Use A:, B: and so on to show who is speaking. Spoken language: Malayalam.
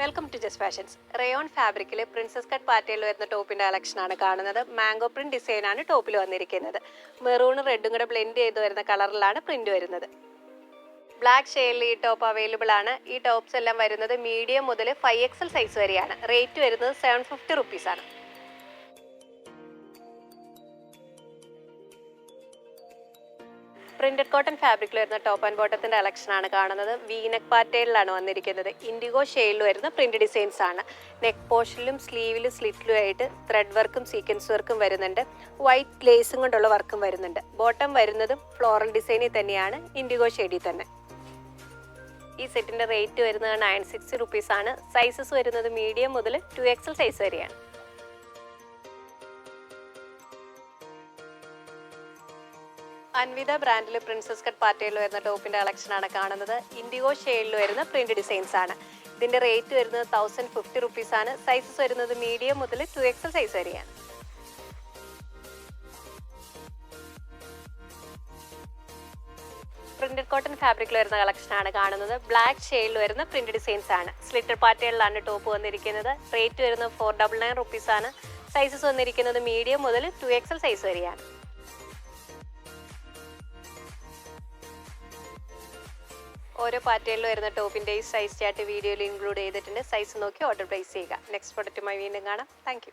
A: Welcome to just fashions rayon ഫാബ്രിക്കിൽ പ്രിൻസസ് കട്ട് പാറ്റേണിൽ വരുന്ന ടോപ്പിന്റെ കളക്ഷൻ ആണ് കാണുന്നത്. മാംഗോ പ്രിന്റ് ഡിസൈൻ ആണ് ടോപ്പിൽ വന്നിരിക്കുന്നത്. മെറൂണും റെഡും കൂടെ ബ്ലെൻഡ് ചെയ്ത് വരുന്ന കളറിലാണ് പ്രിന്റ് വരുന്നത്. ബ്ലാക്ക് ഷെയ്ഡിൽ ഈ ടോപ്പ് അവൈലബിൾ ആണ്. ഈ ടോപ്സ് എല്ലാം വരുന്നത് മീഡിയം മുതൽ ഫൈവ് എക്സൽ സൈസ് വരെയാണ്. റേറ്റ് വരുന്നത് seven fifty rupees printed cotton ഫാബ്രിക്കിൽ വരുന്ന ടോപ്പ് ആൻഡ് ബോട്ടത്തിന്റെ കളക്ഷൻ ആണ് കാണുന്നത്. വീനക് പാറ്റേണിലാണ് വന്നിരിക്കുന്നത്. ഇൻഡിഗോ ഷെയ്ഡിൽ വരുന്ന പ്രിന്റ് ഡിസൈൻസ് ആണ്. നെക്ക് പോർഷനിലും സ്ലീവിലും സ്ലിറ്റിലും ആയിട്ട് ത്രെഡ് വർക്കും സീക്വൻസ് വർക്കും വരുന്നുണ്ട്. വൈറ്റ് ലേസും കൊണ്ടുള്ള വർക്കും വരുന്നുണ്ട്. ബോട്ടം വരുന്നതും ഫ്ലോറൽ ഡിസൈനിൽ തന്നെയാണ് ഇൻഡിഗോ ഷെയ്ഡിൽ തന്നെ. ഈ സെറ്റിന്റെ റേറ്റ് വരുന്നത് നയൻ സിക്സ്റ്റി റുപ്പീസ് ആണ്. സൈസസ് വരുന്നത് മീഡിയം മുതൽ ടു എക്സൽ സൈസ് വരെയാണ്. അൻവിത ബ്രാൻഡിൽ പ്രിൻസസ് കട്ട് പാറ്റയിൽ വരുന്ന ടോപ്പിന്റെ കളക്ഷൻ ആണ് കാണുന്നത്. ഇൻഡിഗോ ഷെയ്ഡിൽ വരുന്ന പ്രിന്റ് ഡിസൈൻസ് ആണ്. ഇതിന്റെ റേറ്റ് വരുന്നത് തൗസൻഡ് ഫിഫ്റ്റി റുപ്പീസ് ആണ്. സൈസസ് വരുന്നത് മീഡിയം മുതൽ ടു എക്സൽ സൈസ് വരെയാണ്. പ്രിന്റഡ് കോട്ടൺ ഫാബ്രിക്കിൽ വരുന്ന കളക്ഷൻ ആണ് കാണുന്നത്. ബ്ലാക്ക് ഷെയ്ഡിൽ വരുന്ന പ്രിന്റ് ഡിസൈൻസ് ആണ്. സ്ലിറ്റർ പാറ്റേണിലാണ് ടോപ്പ് വന്നിരിക്കുന്നത്. റേറ്റ് വരുന്നത് ഫോർ ഡബിൾ നയൻ റുപ്പീസ് ആണ്. സൈസസ് വന്നിരിക്കുന്നത് മീഡിയം മുതൽ ടു എക്സൽ സൈസ് വരെയാണ്. ഓരോ പാറ്റേണിൽ വരുന്ന ടോപ്പിന്റെ സൈസ് ചാർട്ട് വീഡിയോയിൽ ഇൻക്ലൂഡ് ചെയ്തിട്ടുണ്ട്. സൈസ് നോക്കി ഓർഡർ പ്ലേസ് ചെയ്യുക. നെക്സ്റ്റ് പ്രൊഡക്റ്റുമായി വീണ്ടും കാണാം. താങ്ക്